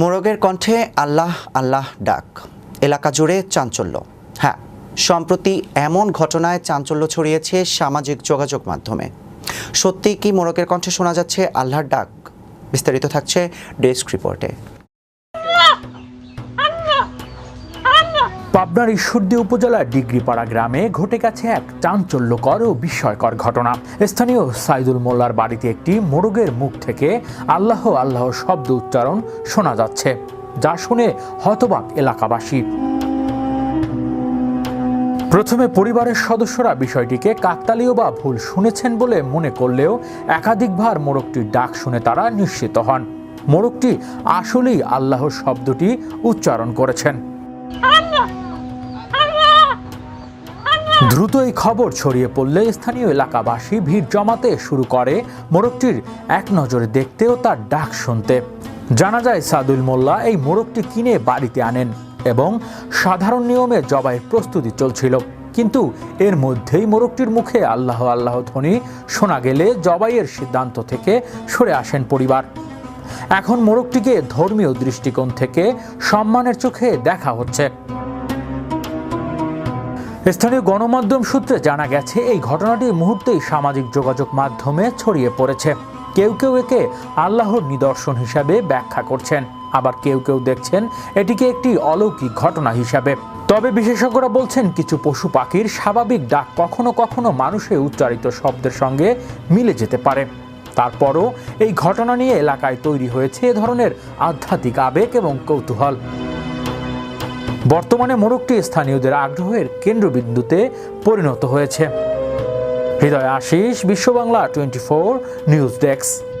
মোরগের কণ্ঠে আল্লাহ আল্লাহ ডাক। এলাকা জুড়ে চাঞ্চল্য। হ্যাঁ সম্প্রতি এমন ঘটনায় চাঞ্চল্য ছড়িয়েছে সামাজিক যোগাযোগ মাধ্যমে। সত্যি কি মোরগের কণ্ঠে শোনা যাচ্ছে আল্লাহর ডাক? বিস্তারিত থাকছে ডেস্ক রিপোর্টে। পাবনার ঈশ্বরদী উপজেলার ডিগ্রিপাড়া গ্রামে ঘটে গেছে এক চাঞ্চল্যকর ও বিস্ময়কর ঘটনা। স্থানীয় সাইদুল মোল্লার বাড়িতে একটি মোরগের মুখ থেকে আল্লাহ আল্লাহ শব্দ উচ্চারণ শোনা যাচ্ছে, যা শুনে হতবাক এলাকাবাসী। প্রথমে পরিবারের সদস্যরা বিষয়টিকে কাকতালীয় বা ভুল শুনেছেন বলে মনে করলেও একাধিকবার মোরগটির ডাক শুনে তারা নিশ্চিত হন। মোরগটি আসলেই আল্লাহর শব্দটি উচ্চারণ করেছেন। দ্রুত এই খবর ছড়িয়ে পড়লে স্থানীয় এলাকাবাসী ভিড় জমাতে শুরু করে। মোরগটির এক নজরে দেখতে ও তার ডাক শুনতে। জানা যায়, সাদুল মোল্লা এই মোরগটি কিনে বাড়িতে আনেন এবং সাধারণ নিয়মে জবাইয়ের প্রস্তুতি চলছিল। কিন্তু এর মধ্যেই মোরগটির মুখে আল্লাহ আল্লাহ ধ্বনি শোনা গেলে জবাইয়ের সিদ্ধান্ত থেকে সরে আসেন পরিবার। এখন মোরগটিকে ধর্মীয় দৃষ্টিকোণ থেকে সম্মানের চোখে দেখা হচ্ছে। স্থানীয় গণমাধ্যম সূত্রে জানা গেছে, এই ঘটনাটি মুহূর্তেই সামাজিক যোগাযোগ মাধ্যমে ছড়িয়ে পড়েছে। কেউ কেউ একে আল্লাহর নিদর্শন হিসাবে ব্যাখ্যা করছেন। আবার কেউ কেউ দেখছেন, এটিকে একটি অলৌকিক ঘটনা হিসাবে। তবে বিশেষজ্ঞরা বলছেন, কিছু পশু পাখির স্বাভাবিক ডাক কখনো কখনো মানুষের উচ্চারিত শব্দের সঙ্গে মিলে যেতে পারে। তারপরও এই ঘটনা নিয়ে এলাকায় তৈরি হয়েছে এ ধরনের আধ্যাত্মিক আবেগ এবং কৌতূহল। বর্তমানে মোরগটি স্থানীয়দের আগ্রহের কেন্দ্রবিন্দুতে পরিণত হয়েছে। Hridoy Ashis Biswa Bangla twenty four news desk.